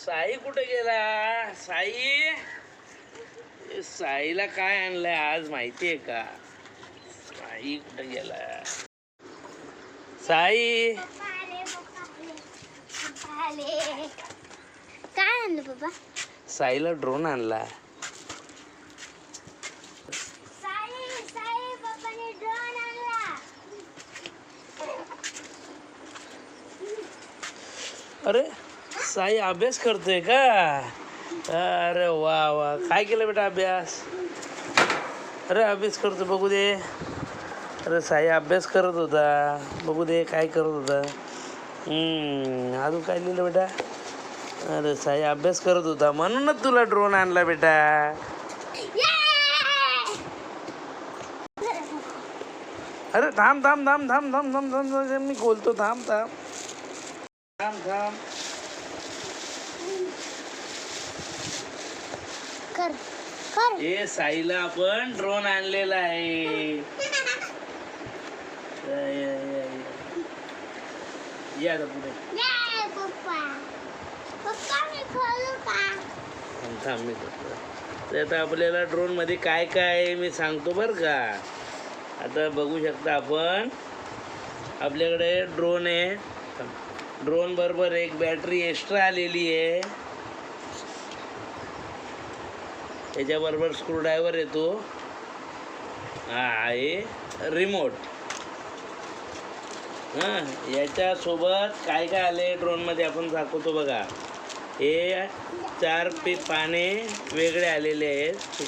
साई कुठे गेला? साई? साईला काय आणलंय आज माहितीये का? साई कुठे गेला? साई? काय आणलं बाबा? साईला ड्रोन आणला. साई साई बाबाने ड्रोन आणला. अरे साई अभ्यास करतोय का? अरे वा वा. काय केलं बेटा अभ्यास? अरे अभ्यास करतो बघू दे. अरे साई अभ्यास करत होता. बघू दे काय करत होता. अजून काय लिहिलं बेटा? अरे साई अभ्यास करत होता. म्हणूनच तुला ड्रोन आणला बेटा. अरे थांब थांब थांब थांब थांब थांब थांब थांब मी बोलतो थांब थांब. थांब थांब. ए साईला आपण ड्रोन आणलेला आहे. या, पुढे. थांब, मी. तर आता आपल्याला ड्रोनमध्ये काय काय आहे मी सांगतो बरं का. आता बघू शकता आपण. आपल्याकडे ड्रोन आहे. ड्रोन बरोबर एक बॅटरी एक्स्ट्रा आलेली आहे. त्याच्याबरोबर स्क्रूड्रायव्हर येतो. हा आहे रिमोट हां याच्यासोबत काय काय आले ड्रोनमध्ये आपण दाखवतो बघा. हे चार पे पाने वेगळे आलेले आहेत.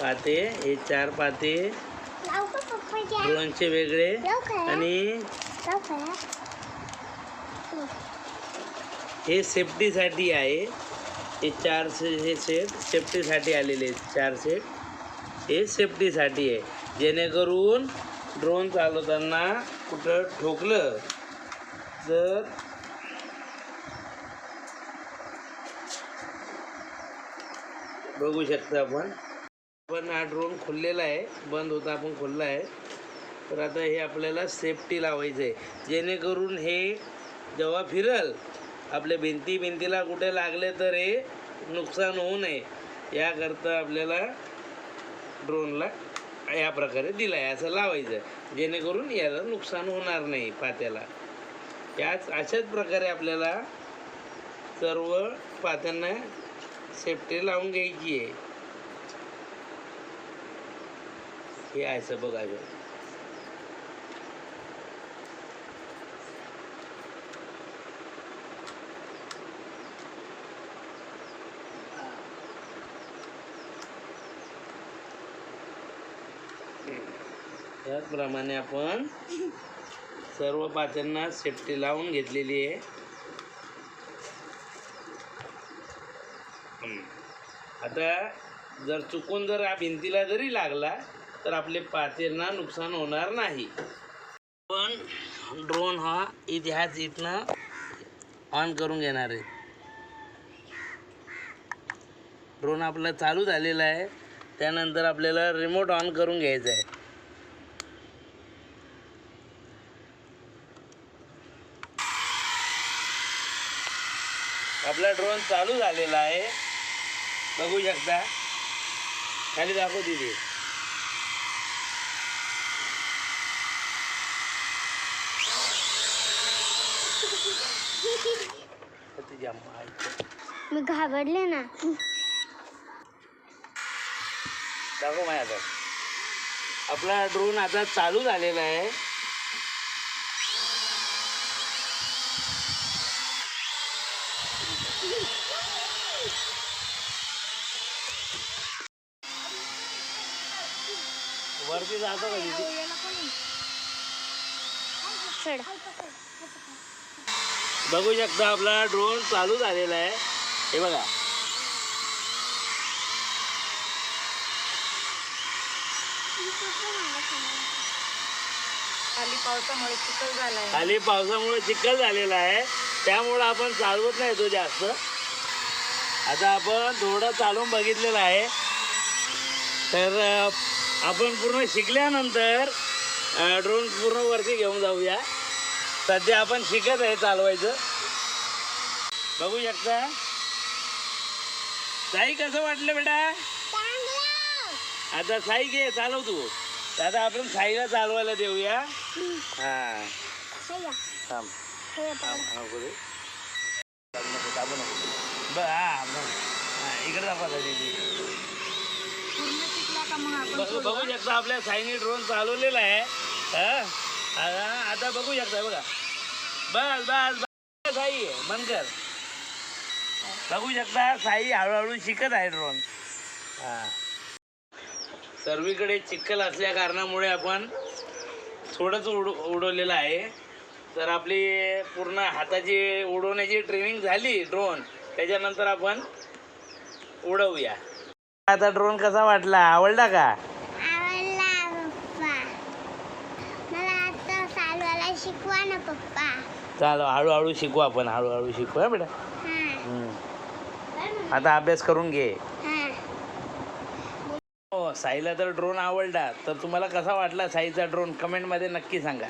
पाते हे चार पाते ड्रोनचे वेगळे. आणि हे सेफ्टीसाठी आहे. हे चार से हे सेट सेफ्टीसाठी आलेले आहेत. चार सेट हे सेफ्टीसाठी आहे. जेणेकरून ड्रोन चालवताना कुठं ठोकलं तर बघू शकता आपण. पण हा ड्रोन खुललेला आहे. बंद होता आपण खुलला आहे. तर आता हे आपल्याला सेफ्टी लावायचं आहे जेणेकरून हे जेव्हा फिरल आपल्या भिंती भिंतीला कुठे लागले तर हे नुकसान होऊ नये. याकरता आपल्याला ड्रोनला या प्रकारे दिला आहे असं लावायचं जेणेकरून याला नुकसान होणार नाही पात्याला. याच अशाच प्रकारे आपल्याला सर्व पात्यांना सेफ्टी लावून घ्यायची आहे. हे असं बघायचं त्याचप्रमाणे आपण सर्व पात्यांना सेफ्टी लावून घेतलेली आहे. आता जर चुकून जर हा भिंतीला जरी लागला तर आपले पात्यांना नुकसान होणार नाही. पण ड्रोन हा इतिहास इथनं ऑन करून घेणार आहे. ड्रोन आपला चालू झालेला आहे. त्यानंतर आपल्याला रिमोट ऑन करून घ्यायचा आहे. आपला ड्रोन चालू झालेला आहे. बघू शकता. खाली दाखव तिथे. मी घाबरले ना. दाखव माझ्या आता. आपला ड्रोन आता चालू झालेला आहे. चढ. बघू शकता आपला ड्रोन चालू झालेला आहे. हे बघा. खाली पावसामुळे चिखल खाली पावसामुळे चिखल झालेला आहे. त्यामुळं आपण चालवत नाही तो जास्त. आता आपण थोडं चालवून बघितलेलं आहे. तर आपण पूर्ण शिकल्यानंतर ड्रोन पूर्ण वरती घेऊन जाऊया. सध्या आपण शिकत आहे चालवायचं. बघू शकता. साई कसं वाटलं बेटा? आता साई घे चालव तू. आता आपण साईला चालवायला देऊया. हा. थांब. थांब. नको इकडे दाखवा का मग आपण बघू बघू शकता आपल्या साईने ड्रोन चालवलेला आहे. हा? आता बघू शकता बघा. बस बस बस. साई बंद कर. बघू शकता साई हळूहळू शिकत आहे ड्रोन हा. सर्वीकडे चिखल असल्या कारणामुळे आपण थोडंच उड उडवलेलं आहे. तर आपली पूर्ण हाताची उडवण्याची ट्रेनिंग झाली ड्रोन त्याच्यानंतर आपण उडवूया. आता ड्रोन कसा वाटला? आवडला का? आवडला पप्पा. मला आता चालवायला शिकवा ना पप्पा. चालो हळूहळू शिकू आपण हळूहळू शिकू हा बेटा. हा. हम्म. आता अभ्यास करून घे. हा. हो साईला तर ड्रोन आवडला. तर तुम्हाला कसा वाटला साईचा ड्रोन कमेंटमध्ये नक्की सांगा.